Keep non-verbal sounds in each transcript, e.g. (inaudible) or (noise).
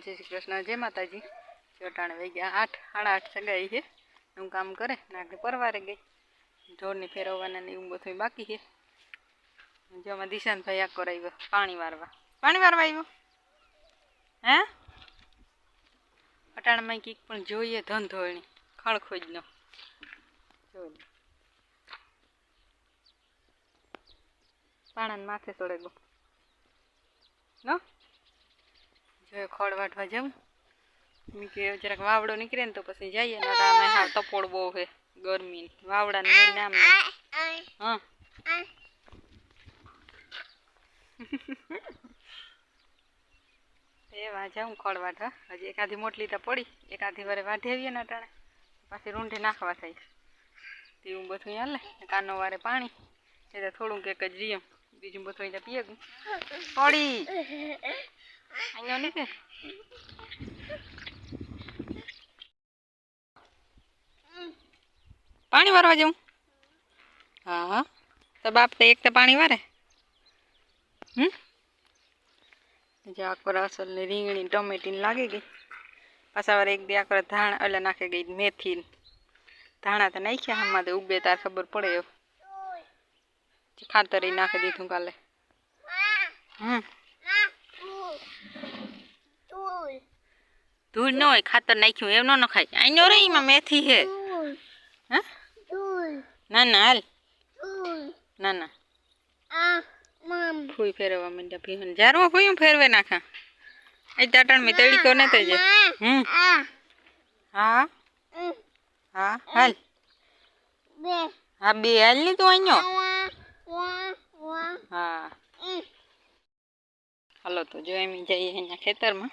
જય શ્રી કૃષ્ણ, જય માતાજી. ચોટાણે વહી ગયા આઠ, સાડા આઠ સગાઈ છે. હું કામ કરે નાખે પરવારે ગઈ. ઢોરની ફેરવવાના ને એવું બધું બાકી છે. જેમાં દિશાંતભાઈ આખો આવ્યો પાણી વારવા. પાણી વારવા આવ્યો? હે? અટાણામાં કંઈક પણ જોઈએ ધન એની ખળખોજનો જોઈ પાણાને માથે ચડે ગયો નો? જો ખોળ વાટવા જમ કે જરાક વાવડો નીકળે ને તો પછી જઈએ ને આમાં હાવ તપોડ બહુ છે ગરમી વાવડા ને નામ હા. (laughs) જાઉં ખોળ વાટવા હજી એકાદી મોટલી તો પડી. એકાદી વારે વાઢેવીએ ને અટાણે. પાછી રૂંઢે નાખવા થાય. તેવું બધું હાલે. કાનો વારે પાણી. એટલે થોડુંક એક જ રીયમ. બીજું બધું અહીંયા પીએ પડી. અહીંયા નીકળે પાણી વારવા જવું હા હા. તો બાપ તો એક તો પાણી વારે. હમ? જે આકોર અસલ ને રીંગણી ટમેટી ને લાગી ગઈ. પાછા વાર એક દી આકોર ધાણ એટલે નાખી ગઈ મેથી. ધાણા તો નાખ્યા આમાં તો ઉગે તાર ખબર પડે એવું. ખાતર નાખી દીધું કાલે. હમ? ધૂળ ન હોય ખાતર નાખ્યું એમ ન નખાય. આઈનો રે એમાં મેથી હે? હે ના ના હાલ. ના ના. ફૂઈ ફેરવવા માંડ્યા. ભીહન જારમાં ફૂઈ ફેરવે નાખા. એ તાટણ મેં તડીકો થઈ જાય હમ. હા? હા હાલ. હા બે હાલની તું અહીંયા હા. હાલો તો જો એમ જઈએ અહીંયા ખેતરમાં.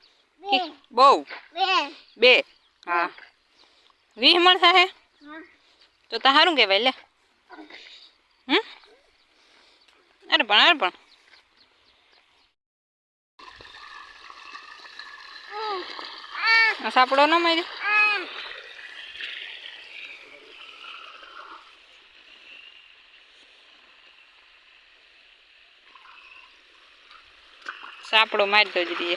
બહુ બે હા વીસ મણ થાય તો તો સારું કહેવાય લે હમ અરે પણ અરે પણ આ સાપડો ન માર્યો સાપડો મારી દો જ રહીએ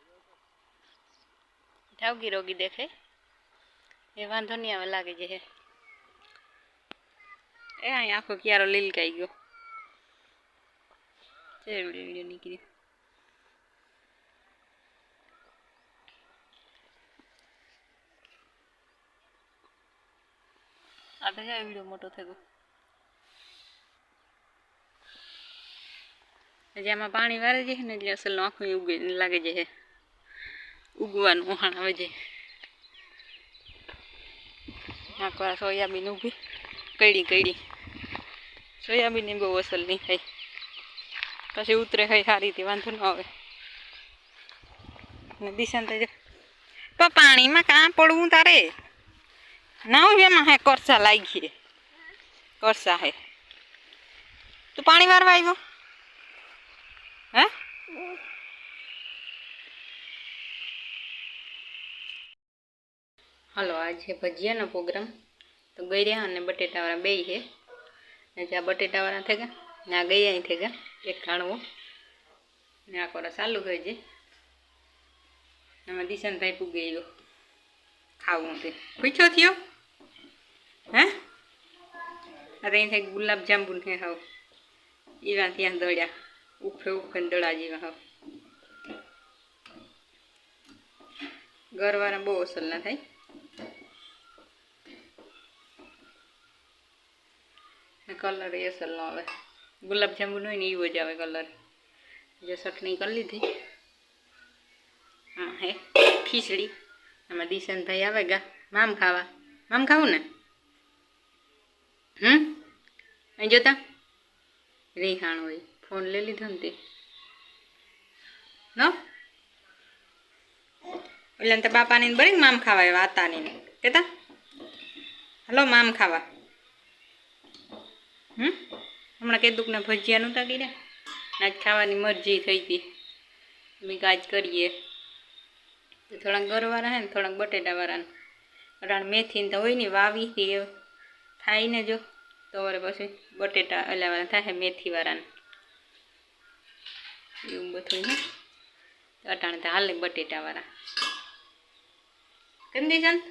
ઠાવકી રોગી દેખે એ વાંધો નહીં આવે લાગે છે એ અહીં આખો ક્યારો લીલકાઈ ગયો છે વિડીયો વિડીયો નીકળી આ તો જાય વિડીયો મોટો થઈ ગયો જેમાં પાણી વારે છે ને એટલે અસલ આંખો ઉગે લાગે છે ઉગવાનું વહાણ આવે છે આખો સોયાબીન ઊભી કઈડી કઈડી સોયાબીન બહુ અસલ નહીં થાય પછી ઉતરે ખાઈ સારી રીતે વાંધો ન આવે ને દિશાંત તો પાણીમાં કાં પડવું તારે ના હોય એમાં હે કરસા લાગી કરસા હે તું પાણી વારવા આવ્યો હે હાલો આજે ભજીયાનો પ્રોગ્રામ. તો ગઈર્યા અને બટેટાવાળા બે છે. ને જ્યાં બટેટાવાળા થઈ ગયા ને આ અહીં થઈ ગયા એક ખાણવો ને આ કોરા ચાલુ થઈ છે. એમાં દિશાનભાઈ પૂગી ગયો ખાવું તે. પૂછો થયો? હે? અરે અહીં ગુલાબ જાંબુ ને હાવ. એવા ત્યાં દળ્યા. ઉફે ઉફે દળા જેવા હાવ. ઘરવાળા બહુ અસર ના થાય. કલર એ અસલનો આવે. ગુલાબ જાંબુ હોય ને એવો જ આવે કલર જે ચટણી કરી લીધી. હા, હે, ખીચડી. આમાં દિશાનભાઈ આવે ગા. મામ ખાવા. મામ ખાવું ને? હમ? અહીં જોતા? રીહાણ હોય. ફોન લઈ લીધો ને તે. નો? એટલે તો બાપાની બરી મામ ખાવા એવા આતાની ને. કેતા? હલો, મામ ખાવા. હમ? હમણાં કીધું ને ભજીયા નહોતા કર્યા. આજ ખાવાની મરજી થઈ હતી મેં કાજ કરીએ. તો થોડાક ગરવાળા હે ને, થોડાક બટેટાવાળાને. ને અટાણ મેથી ને તો હોય ને, વાવી હતી થાય ને જો. તો વરે પછી બટેટા અલાવાળા થાય મેથીવાળાને. એવું બધું હે. અટાણે તો હાલે બટેટાવાળા. કેમ દિશાંત